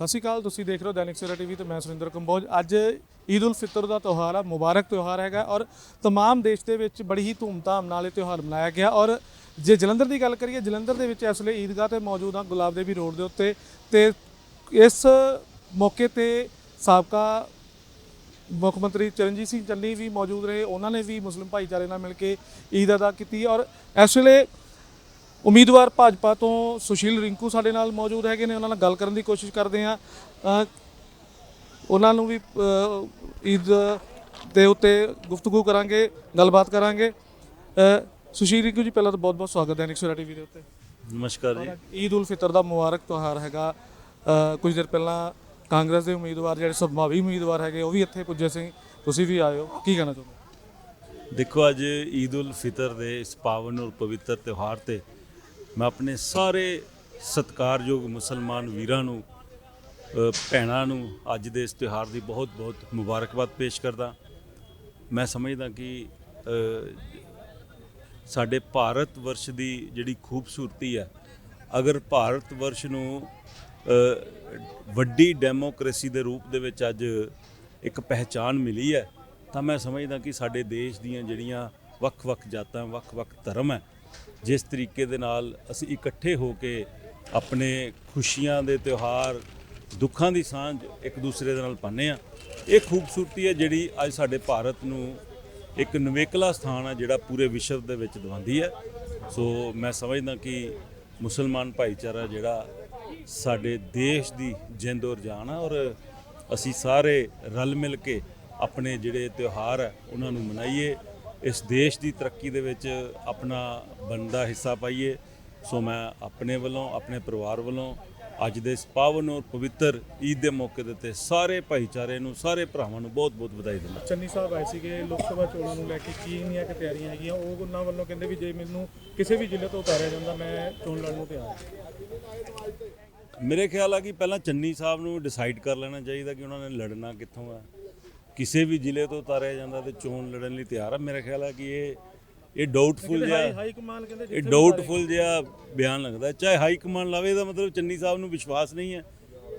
ਸਤਿ ਸ਼੍ਰੀ ਅਕਾਲ ਤੁਸੀਂ ਦੇਖ ਰਹੇ ਹੋ ਦੈਨਿਕ ਸਵੇਰਾ ਟੀਵੀ ਤੇ ਮੈਂ ਸੁਰਿੰਦਰ ਕੰਬੋਜ ਅੱਜ ਈਦ ਉਲ ਫਿਤਰ ਦਾ ਤਿਉਹਾਰ ਆ ਮੁਬਾਰਕ ਤਿਉਹਾਰ ਹੈਗਾ ਔਰ तमाम ਦੇਸ਼ ਦੇ ਵਿੱਚ ਬੜੀ ਹੀ ਧੂਮਧਾਮ ਨਾਲ ਇਹ ਤਿਉਹਾਰ ਮਨਾਇਆ ਗਿਆ ਔਰ ਜੇ ਜਲੰਧਰ ਦੀ ਗੱਲ ਕਰੀਏ ਜਲੰਧਰ ਦੇ ਵਿੱਚ ਇਸ ਵੇਲੇ ਈਦਗਾਹ ਤੇ ਮੌਜੂਦ ਆ ਗੁਲਾਬ ਦੇਵੀ ਰੋਡ ਦੇ ਉੱਤੇ ਤੇ ਇਸ ਮੌਕੇ ਤੇ ਸਾਬਕਾ ਮੁੱਖ ਮੰਤਰੀ ਚਰਨਜੀਤ ਸਿੰਘ ਚੰਨੀ ਵੀ ਮੌਜੂਦ ਰਹੇ ਉਹਨਾਂ ਨੇ ਵੀ ਮੁਸਲਿਮ ਭਾਈਚਾਰੇ ਨਾਲ ਮਿਲ ਕੇ ਈਦ ਅਦਾ ਕੀਤੀ ਔਰ ਇਸ ਵੇਲੇ ਉਮੀਦਵਾਰ ਭਾਜਪਾ ਤੋਂ ਸੁਸ਼ੀਲ ਰਿੰਕੂ ਸਾਡੇ ਨਾਲ ਮੌਜੂਦ ਹੈਗੇ ਨੇ ਉਹਨਾਂ ਨਾਲ ਗੱਲ ਕਰਨ ਦੀ ਕੋਸ਼ਿਸ਼ ਕਰਦੇ ਆ ਉਹਨਾਂ ਨੂੰ ਵੀ ਈਦ ਦੇ ਉੱਤੇ ਗੁਫ਼ਤਗੂ ਕਰਾਂਗੇ ਗੱਲਬਾਤ ਕਰਾਂਗੇ। ਸੁਸ਼ੀਲ ਰਿੰਕੂ ਜੀ ਪਹਿਲਾਂ ਤਾਂ ਬਹੁਤ ਬਹੁਤ ਸਵਾਗਤ ਹੈ ਨਿਕਸਰਾ ਟੀਵੀ ਦੇ ਉੱਤੇ। ਨਮਸਕਾਰ ਜੀ। ਈਦ ਉਲ ਫਿਤਰ ਦਾ ਮੁਬਾਰਕ ਤਿਉਹਾਰ ਹੈਗਾ। ਕੁਝ ਦਿਨ ਪਹਿਲਾਂ ਕਾਂਗਰਸ ਦੇ ਉਮੀਦਵਾਰ ਜਿਹੜੇ ਸੰਭਾਵੀ ਉਮੀਦਵਾਰ ਹੈਗੇ ਉਹ ਵੀ ਇੱਥੇ ਪੁੱਜੇ ਸੀ। ਤੁਸੀਂ ਵੀ ਹੋ ਕੀ ਕਹਿਣਾ ਚਾਹੁੰਦੇ? ਦੇਖੋ ਅੱਜ ਈਦ ਉਲ ਫਿਤਰ ਦੇ ਇਸ ਪਾਵਨ ਔਰ ਪਵਿੱਤਰ ਤਿਉਹਾਰ ਤੇ ਮੈਂ ਆਪਣੇ ਸਾਰੇ ਸਤਿਕਾਰਯੋਗ ਮੁਸਲਮਾਨ ਵੀਰਾਂ ਨੂੰ ਭੈਣਾਂ ਨੂੰ ਅੱਜ ਦੇ ਇਸ ਤਿਉਹਾਰ ਦੀ ਬਹੁਤ-ਬਹੁਤ ਮੁਬਾਰਕਬਾਦ ਪੇਸ਼ ਕਰਦਾ। ਮੈਂ ਸਮਝਦਾ ਕਿ ਸਾਡੇ ਭਾਰਤ ਵਰਸ਼ ਦੀ ਜਿਹੜੀ ਖੂਬਸੂਰਤੀ ਹੈ, ਅਗਰ ਭਾਰਤ ਵਰਸ਼ ਨੂੰ ਵੱਡੀ ਡੈਮੋਕ੍ਰੇਸੀ ਦੇ ਰੂਪ ਦੇ ਵਿੱਚ ਅੱਜ ਇੱਕ ਪਹਿਚਾਨ ਮਿਲੀ ਹੈ, ਤਾਂ ਮੈਂ ਸਮਝਦਾ ਕਿ ਸਾਡੇ ਦੇਸ਼ ਦੀਆਂ ਜਿਹੜੀਆਂ ਵੱਖ-ਵੱਖ ਜਾਤਾਂ, ਵੱਖ-ਵੱਖ ਧਰਮ ਹੈ ਜਿਸ ਤਰੀਕੇ ਦੇ ਨਾਲ ਅਸੀਂ ਇਕੱਠੇ ਹੋ ਕੇ ਆਪਣੇ ਖੁਸ਼ੀਆਂ ਦੇ ਤਿਉਹਾਰ, ਦੁੱਖਾਂ ਦੀ ਸਾਂਝ ਇੱਕ ਦੂਸਰੇ ਦੇ ਨਾਲ ਪਾਉਂਦੇ ਆ ਇਹ ਖੂਬਸੂਰਤੀ ਹੈ ਜਿਹੜੀ ਅੱਜ ਸਾਡੇ ਭਾਰਤ ਨੂੰ ਇੱਕ ਨਵੇਕਲਾ ਸਥਾਨ ਹੈ ਜਿਹੜਾ ਪੂਰੇ ਵਿਸ਼ਵ ਦੇ ਵਿੱਚ ਦਵਾਉਂਦੀ ਹੈ। ਸੋ ਮੈਂ ਸਮਝਦਾ ਕਿ ਮੁਸਲਮਾਨ ਭਾਈਚਾਰਾ ਜਿਹੜਾ ਸਾਡੇ ਦੇਸ਼ ਦੀ ਜਿੰਦ ਔਰ ਜਾਨ ਆ ਔਰ ਅਸੀਂ ਸਾਰੇ ਰਲ ਮਿਲ ਕੇ ਆਪਣੇ ਜਿਹੜੇ ਤਿਉਹਾਰ ਹੈ, ਉਹਨਾਂ ਨੂੰ ਮਨਾਈਏ। ਇਸ ਦੇਸ਼ ਦੀ ਤਰੱਕੀ ਦੇ ਵਿੱਚ ਆਪਣਾ ਬਣਦਾ ਹਿੱਸਾ ਪਾਈਏ। ਸੋ ਮੈਂ ਆਪਣੇ ਵੱਲੋਂ ਆਪਣੇ ਪਰਿਵਾਰ ਵੱਲੋਂ ਅੱਜ ਦੇ ਇਸ ਪਾਵਨ ਔਰ ਪਵਿੱਤਰ ਈਦ ਦੇ ਮੌਕੇ ਦੇ ਉੱਤੇ ਸਾਰੇ ਭਾਈਚਾਰੇ ਨੂੰ ਸਾਰੇ ਭਰਾਵਾਂ ਨੂੰ ਬਹੁਤ-ਬਹੁਤ ਵਧਾਈ ਦਿੰਦਾ ਚੰਨੀ ਸਾਹਿਬ ਆਏ ਸੀਗੇ ਲੋਕ ਸਭਾ ਚੋਣਾਂ ਨੂੰ ਲੈ ਕੇ ਕੀ ਇੰਨੀਆਂ ਕਿ ਤਿਆਰੀਆਂ ਹੈਗੀਆਂ ਉਹ ਉਹਨਾਂ ਵੱਲੋਂ ਕਹਿੰਦੇ ਵੀ ਜੇ ਮੈਨੂੰ ਕਿਸੇ ਵੀ ਜ਼ਿਲ੍ਹੇ ਤੋਂ ਉਤਾਰਿਆ ਜਾਂਦਾ ਮੈਂ ਚੋਣ ਲੜਨ ਨੂੰ ਤਿਆਰ ਮੇਰੇ ਖਿਆਲ ਆ ਕਿ ਪਹਿਲਾਂ ਚੰਨੀ ਸਾਹਿਬ ਨੂੰ ਡਿਸਾਈਡ ਕਰ ਲੈਣਾ ਚਾਹੀਦਾ ਕਿ ਉਹਨਾਂ ਨੇ ਲੜਨਾ ਕਿੱਥੋਂ ਆ। ਕਿਸੇ ਵੀ ਜ਼ਿਲ੍ਹੇ ਤੋਂ ਉਤਾਰਿਆ ਜਾਂਦਾ ਤੇ ਚੋਣ ਲੜਨ ਲਈ ਤਿਆਰ ਆ। ਮੇਰੇ ਖਿਆਲ ਆ ਕਿ ਇਹ ਇਹ ਡਾਊਟਫੁਲ ਜਿਹਾ ਹਾਈ ਕਮਾਨ ਕਹਿੰਦੇ ਇਹ ਡਾਊਟਫੁਲ ਜਿਹਾ ਬਿਆਨ ਲੱਗਦਾ। ਚਾਹੇ ਹਾਈ ਕਮਾਂਡ ਲਾਵੇ ਦਾ ਮਤਲਬ ਚੰਨੀ ਸਾਹਿਬ ਨੂੰ ਵਿਸ਼ਵਾਸ ਨਹੀਂ ਹੈ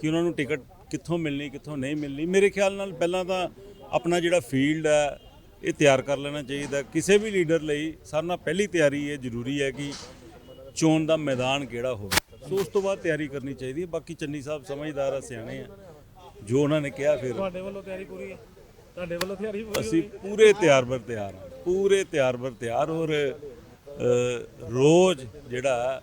ਕਿ ਉਹਨਾਂ ਨੂੰ ਟਿਕਟ ਕਿੱਥੋਂ ਮਿਲਣੀ ਕਿੱਥੋਂ ਨਹੀਂ ਮਿਲਣੀ। ਮੇਰੇ ਖਿਆਲ ਨਾਲ ਪਹਿਲਾਂ ਤਾਂ ਆਪਣਾ ਜਿਹੜਾ ਫੀਲਡ ਹੈ ਇਹ ਤਿਆਰ ਕਰ ਲੈਣਾ ਚਾਹੀਦਾ। ਕਿਸੇ ਵੀ ਲੀਡਰ ਲਈ ਸਾਰਿਆਂ ਨਾਲ ਪਹਿਲੀ ਤਿਆਰੀ ਇਹ ਜ਼ਰੂਰੀ ਹੈ ਕਿ ਚੋਣ ਦਾ ਮੈਦਾਨ ਕਿਹੜਾ ਹੋਵੇ। ਸੋ ਉਸ ਤੋਂ ਬਾਅਦ ਤਿਆਰੀ ਕਰਨੀ ਚਾਹੀਦੀ ਹੈ। ਬਾਕੀ ਚੰਨੀ ਸਾਹਿਬ ਸਮਝਦਾਰ ਆ ਸਿਆਣੇ ਆ। ਜੋ ਉਹਨਾਂ ਨੇ ਕਿਹਾ ਫਿਰ ਤੁਹਾਡੇ ਵੱਲੋਂ ਤਿਆਰੀ ਪੂਰੀ ਹੈ? ਤੁਹਾਡੇ ਵੱਲੋਂ ਤਿਆਰੀ ਪੂਰੀ ਅਸੀਂ ਪੂਰੇ ਤਿਆਰ ਬਰ ਤਿਆਰ ਹਾਂ ਪੂਰੇ ਤਿਆਰ ਬਰ ਤਿਆਰ ਔਰ ਰੋਜ਼ ਜਿਹੜਾ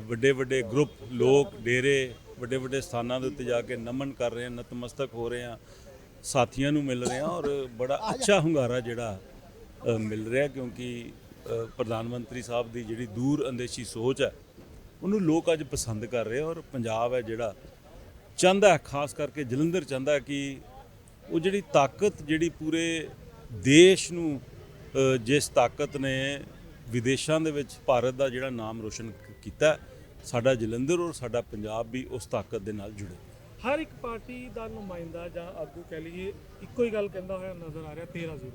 ਵੱਡੇ ਵੱਡੇ ਗਰੁੱਪ ਲੋਕ ਡੇਰੇ ਵੱਡੇ ਵੱਡੇ ਸਥਾਨਾਂ ਦੇ ਉੱਤੇ ਜਾ ਕੇ ਨਮਨ ਕਰ ਰਹੇ ਹਨ ਨਤਮਸਤਕ ਹੋ ਰਹੇ ਆ ਸਾਥੀਆਂ ਨੂੰ ਮਿਲ ਰਹੇ ਆ ਔਰ ਬੜਾ ਅੱਛਾ ਹੁੰਗਾਰਾ ਜਿਹੜਾ ਮਿਲ ਰਿਹਾ ਕਿਉਂਕਿ ਪ੍ਰਧਾਨ ਮੰਤਰੀ ਸਾਹਿਬ ਦੀ ਜਿਹੜੀ ਦੂਰ ਅੰਦੇਸ਼ੀ ਸੋਚ ਹੈ ਉਹਨੂੰ ਲੋਕ ਅੱਜ ਪਸੰਦ ਕਰ ਰਹੇ ਆ ਔਰ ਪੰਜਾਬ ਹੈ ਜਿਹੜਾ ਚਾਹੁੰਦਾ ਖਾਸ ਕਰਕੇ ਜਲੰਧਰ ਚਾਹੁੰਦਾ ਕਿ ਉਹ ਜਿਹੜੀ ਤਾਕਤ ਜਿਹੜੀ ਪੂਰੇ ਦੇਸ਼ ਨੂੰ ਜਿਸ ਤਾਕਤ ਨੇ ਵਿਦੇਸ਼ਾਂ ਦੇ ਵਿੱਚ ਭਾਰਤ ਦਾ ਜਿਹੜਾ ਨਾਮ ਰੋਸ਼ਨ ਕੀਤਾ ਸਾਡਾ ਜਲੰਧਰ ਔਰ ਸਾਡਾ ਪੰਜਾਬ ਵੀ ਉਸ ਤਾਕਤ ਦੇ ਨਾਲ ਜੁੜੇ। ਹਰ ਇੱਕ ਪਾਰਟੀ ਦਾ ਨੁਮਾਇੰਦਾ ਜਾਂ ਆਗੂ ਕਹਿ ਲਈਏ ਇੱਕੋ ਹੀ ਗੱਲ ਕਹਿੰਦਾ ਹੋਇਆ ਨਜ਼ਰ ਆ ਰਿਹਾ 13-0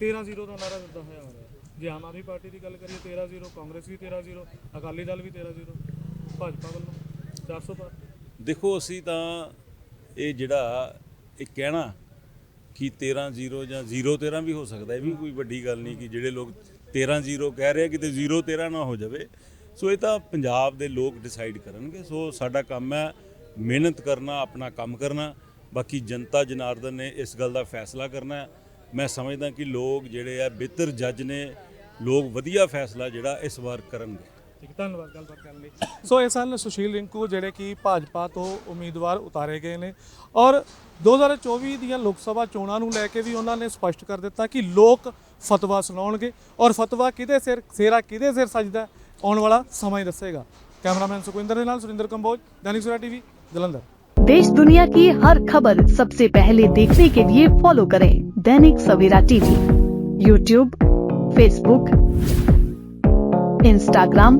13-0 ਦਾ ਨਾਰਾ ਦਿੰਦਾ ਹੋਇਆ ਆ ਰਿਹਾ ਜੇ ਆਮ ਆਦਮੀ ਪਾਰਟੀ ਦੀ ਗੱਲ ਕਰੀਏ 13-0 ਕਾਂਗਰਸ ਵੀ 13-0 ਅਕਾਲੀ ਦਲ ਵੀ 13-0 ਭਾਜਪਾ ਵੱਲੋਂ 400 ਪਰ ਦੇਖੋ ਅਸੀਂ ਤਾਂ ਇਹ ਜਿਹੜਾ ਇਹ ਕਹਿਣਾ ਕਿ 13-0 ਜਾਂ 0-13 ਵੀ ਹੋ ਸਕਦਾ, ਇਹ ਵੀ ਕੋਈ ਵੱਡੀ ਗੱਲ ਨਹੀਂ ਕਿ ਜਿਹੜੇ ਲੋਕ 13-0 ਕਹਿ ਰਹੇ ਕਿਤੇ 0-13 ਨਾ ਹੋ ਜਾਵੇ। ਸੋ ਇਹ ਤਾਂ ਪੰਜਾਬ ਦੇ ਲੋਕ ਡਿਸਾਈਡ ਕਰਨਗੇ। ਸੋ ਸਾਡਾ ਕੰਮ ਹੈ ਮਿਹਨਤ ਕਰਨਾ, ਆਪਣਾ ਕੰਮ ਕਰਨਾ। ਬਾਕੀ ਜਨਤਾ ਜਨਾਰਦਨ ਨੇ ਇਸ ਗੱਲ ਦਾ ਫੈਸਲਾ ਕਰਨਾ ਹੈ। ਮੈਂ ਸਮਝਦਾ ਕਿ ਲੋਕ ਜਿਹੜੇ ਆ ਬਿਹਤਰ ਜੱਜ ਨੇ, ਲੋਕ ਵਧੀਆ ਫੈਸਲਾ ਜਿਹੜਾ ਇਸ ਵਾਰ ਕਰਨਗੇ। ਠੀਕ ਹੈ, ਧੰਨਵਾਦ ਗੱਲਬਾਤ ਕਰਨ ਲਈ ਸੋ ਇਹ ਸਨ ਸੁਸ਼ੀਲ ਰਿੰਕੂ ਜਿਹੜੇ ਕਿ ਭਾਜਪਾ ਤੋਂ ਉਮੀਦਵਾਰ ਉਤਾਰੇ ਗਏ ਨੇ ਔਰ 2024 ਦੀਆਂ ਲੋਕ ਸਭਾ ਚੋਣਾਂ ਨੂੰ ਲੈ ਕੇ ਵੀ ਉਹਨਾਂ ਨੇ ਸਪਸ਼ਟ ਕਰ ਦਿੱਤਾ ਕਿ ਲੋਕ ਫਤਵਾ ਸੁਣਾਉਣਗੇ ਔਰ ਫਤਵਾ ਕਿਹਦੇ ਸਿਰ ਸੇਰਾ ਕਿਹਦੇ ਸਿਰ ਸਜਦਾ ਹੈ, ਆਉਣ ਵਾਲਾ ਸਮਾਂ ਹੀ ਦੱਸੇਗਾ ਕੈਮਰਾਮੈਨ ਸੁਖਵਿੰਦਰ ਦੇ ਨਾਲ ਸੁਰਿੰਦਰ ਕੰਬੋਜ ਦੈਨਿਕ ਸਵੇਰਾ ਟੀਵੀ ਜਲੰਧਰ देश दुनिया की हर खबर सबसे पहले देखने के लिए फॉलो करें Dainik Savera TV YouTube Facebook Instagram